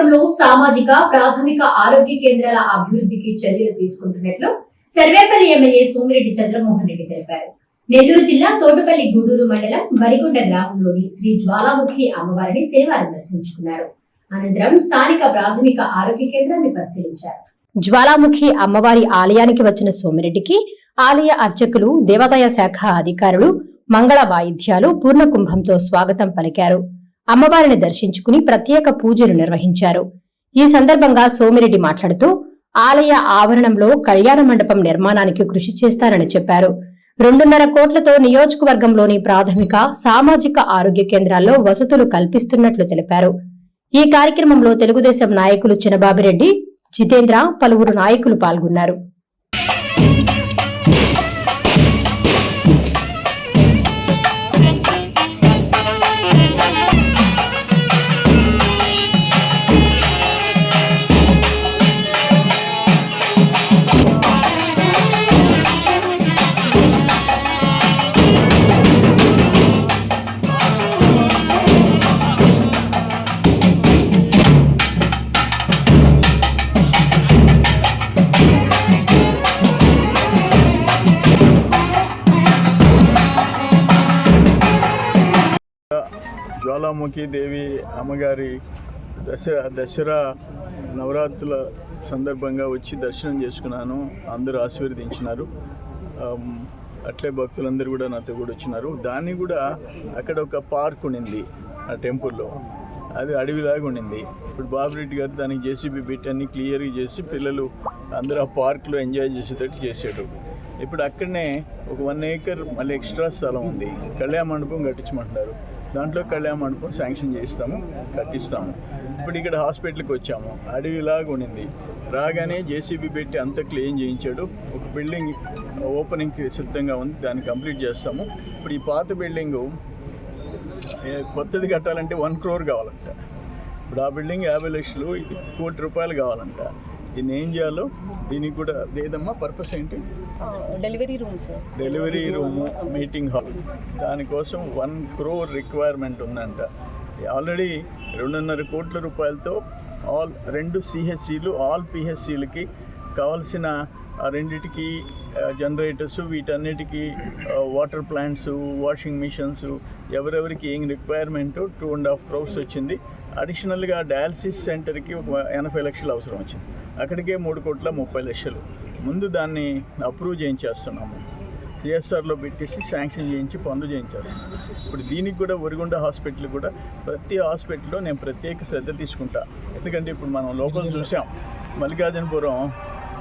నియోజకవర్గంలో సామాజిక ప్రాథమిక ఆరోగ్య కేంద్రాల అభివృద్ధికి చర్యలు తీసుకుంటున్నట్లు సర్వేపల్లి ఎమ్మెల్యే సోమిరెడ్డి చంద్రమోహన్ రెడ్డి తెలిపారు. నెల్లూరు జిల్లా తోటపల్లి గూడూరు మండలం వరిగుంట గ్రామంలోని శ్రీ జ్వాలాముఖి అమ్మవారిని శనివారం దర్శించుకున్నారు. అనంతరం స్థానిక ప్రాథమిక ఆరోగ్య కేంద్రాన్ని పరిశీలించారు. జ్వాలాముఖి అమ్మవారి ఆలయానికి వచ్చిన సోమిరెడ్డికి ఆలయ అర్చకులు దేవాదాయ శాఖ అధికారులు మంగళ వాయిద్యాలు పూర్ణ కుంభంతో స్వాగతం పలికారు. అమ్మవారిని దర్శించుకుని ప్రత్యేక పూజలు నిర్వహించారు. ఈ సందర్భంగా సోమిరెడ్డి మాట్లాడుతూ ఆలయ ఆవరణంలో కళ్యాణ మండపం నిర్మాణానికి కృషి చేస్తారని చెప్పారు. రెండున్నర కోట్లతో నియోజకవర్గంలోని ప్రాథమిక సామాజిక ఆరోగ్య కేంద్రాల్లో వసతులు కల్పిస్తున్నట్లు తెలిపారు. ఈ కార్యక్రమంలో తెలుగుదేశం నాయకులు చినబాబిరెడ్డి జితేంద్ర పలువురు నాయకులు పాల్గొన్నారు. జ్వాలాముఖి దేవి అమ్మగారి దసరా దసరా నవరాత్రుల సందర్భంగా వచ్చి దర్శనం చేసుకున్నాను. అందరూ ఆశీర్వదించినారు. అట్లే భక్తులందరూ కూడా నాతో కూడా వచ్చినారు. దాన్ని కూడా అక్కడ ఒక పార్క్ ఉండింది ఆ టెంపుల్లో. అది అడవిలాగా ఉండింది ఇప్పుడు బాబురెడ్డి గారు దానికి జేసీబీ పెట్టి అన్ని క్లియర్గా చేసి పిల్లలు అందరూ ఆ పార్క్లో ఎంజాయ్ చేసేటట్టు చేసాడు ఇప్పుడు అక్కడనే ఒక వన్ ఏకర్ మళ్ళీ ఎక్స్ట్రా స్థలం ఉంది. కళ్యాణ మండపం కట్టించమంటున్నారు. దాంట్లో కళ్యాణ మండపం శాంక్షన్ చేస్తాము కట్టిస్తాము. ఇప్పుడు ఇక్కడ హాస్పిటల్కి వచ్చాము. అడవిలాగా ఉండింది. రాగానే జేసీబీ పెట్టి అంతా క్లీన్ చేయించాడు. ఒక బిల్డింగ్ ఓపెనింగ్కి సిద్ధంగా ఉంది. దాన్ని కంప్లీట్ చేస్తాము. ఇప్పుడు ఈ పాత బిల్డింగు కొత్తది కట్టాలంటే వన్ క్రోర్ కావాలంట. ఇప్పుడు ఆ బిల్డింగ్ యాభై లక్షలు కోటి రూపాయలు కావాలంట. దీన్ని ఏం చేయాలో? దీనికి కూడా ఏదమ్మా పర్పస్ ఏంటి? Delivery room sir delivery room meeting hall దానికోసం వన్ క్రోర్ రిక్వైర్మెంట్ ఉందంట. ఆల్రెడీ రెండున్నర కోట్ల రూపాయలతో ఆల్ రెండు సిహెచ్సిలు ఆల్ పిహెచ్సిలకి కావాల్సిన ఆ రెండిటికి జనరేటర్స్ వీటన్నిటికీ వాటర్ ప్లాంట్స్ వాషింగ్ మిషన్స్ ఎవరెవరికి ఏం requirement two and half crores వచ్చింది. అడిషనల్గా డయాలసిస్ సెంటర్కి ఒక ఎనభై లక్షలు అవసరం వచ్చింది. అక్కడికే మూడు కోట్ల ముప్పై లక్షలు. ముందు దాన్ని అప్రూవ్ చేయించేస్తున్నాము. సిఎస్ఆర్లో పెట్టేసి శాంక్షన్ చేయించి పనులు చేయించేస్తున్నాం. ఇప్పుడు దీనికి కూడా ఒరిగొండ హాస్పిటల్ కూడా ప్రతి హాస్పిటల్లో నేను ప్రత్యేక శ్రద్ధ తీసుకుంటా. ఎందుకంటే ఇప్పుడు మనం లోకల్ చూసాం. మల్లికార్జునపురం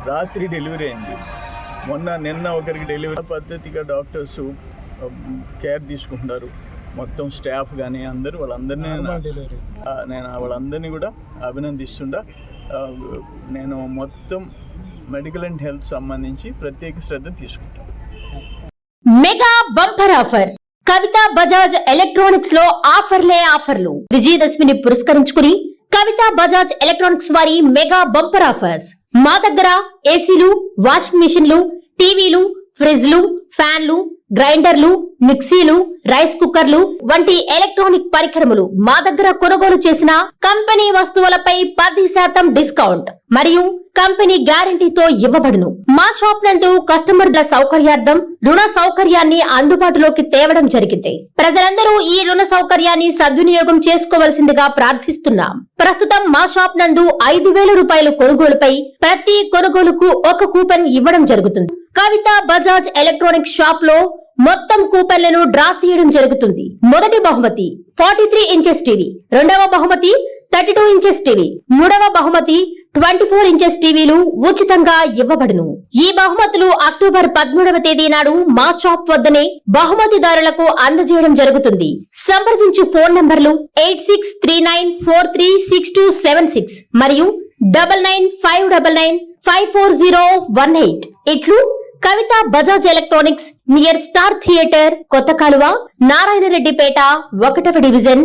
రాత్రి డెలివరీ అయింది. మొన్న నిన్న ఒకరికి డెలివరీ పద్ధతిగా డాక్టర్స్ కేర్ తీసుకుంటున్నారు. మొత్తం స్టాఫ్ కానీ అందరూ వాళ్ళందరినీ ఆ, నేను వాళ్ళందరినీ కూడా అభినందిస్తుండా. నేను మొత్తం మెడికల్ అండ్ హెల్త్ సంబంధించి ప్రత్యేక శ్రద్ధ తీసుకుంటాను mega bumper offer. Kavitha Bajaj ఎలక్ట్రానిక్స్లో ఆఫర్లే ఆఫర్లు. విజయదశమిని పురస్కరించుకుని కవిత బజాజ్ ఎలక్ట్రానిక్స్ వారి మెగా బంపర్ ఆఫర్స్. మా దగ్గర ఏసీలు వాషింగ్ మిషన్లు టీవీలు ఫ్రిడ్జ్లు ఫ్యాన్లు గ్రైండర్లు మిక్సీలు రైస్ కుక్కర్లు వంటి ఎలక్ట్రానిక్ పరికరములు మా దగ్గర కొనుగోలు చేసిన కంపెనీ వస్తువులపై పది శాతం డిస్కౌంట్. మరియు కంపెనీ గ్యారంటీతో ఇవ్వబడును. మా షాప్ నందు కస్టమర్ల సౌకర్యార్థం రుణ సౌకర్యాన్ని అందుబాటులోకి తేవడం జరిగింది. ప్రజలందరూ ఈ రుణ సౌకర్యాన్ని సద్వినియోగం చేసుకోవలసిందిగా ప్రార్థిస్తున్నాం. ప్రస్తుతం మా షాప్ నందు ఐదు వేల రూపాయల కొనుగోలుపై ప్రతి కొనుగోలుకు ఒక కూపన్ ఇవ్వడం జరుగుతుంది. కవిత బజాజ్ ఎలక్ట్రానిక్ షాప్లో మొత్తం కూపన్లను డ్రా తీయడం జరుగుతుంది. మొదటి బహుమతి ఫార్టీ త్రీ ఇంచెస్ టీవీ రెండవ బహుమతి థర్టీ టూ ఇంచెస్ టీవీ మూడవ బహుమతి ట్వంటీ ఫోర్ ఇంచెస్ టీవీలు ఉచితంగా ఇవ్వబడును. ఈ బహుమతులు అక్టోబర్ పదమూడవ తేదీ నాడు మా షాప్ వద్దనే బహుమతిదారులకు అందజేయడం జరుగుతుంది. సంప్రదించు phone numbers eight six three nine four three six two seven six మరియు double nine five double nine five four zero one eight. ఇట్లు Kavitha Bajaj electronics near star theatre కొత్త కాలువ నారాయణరెడ్డిపేట ఒకటవ డివిజన్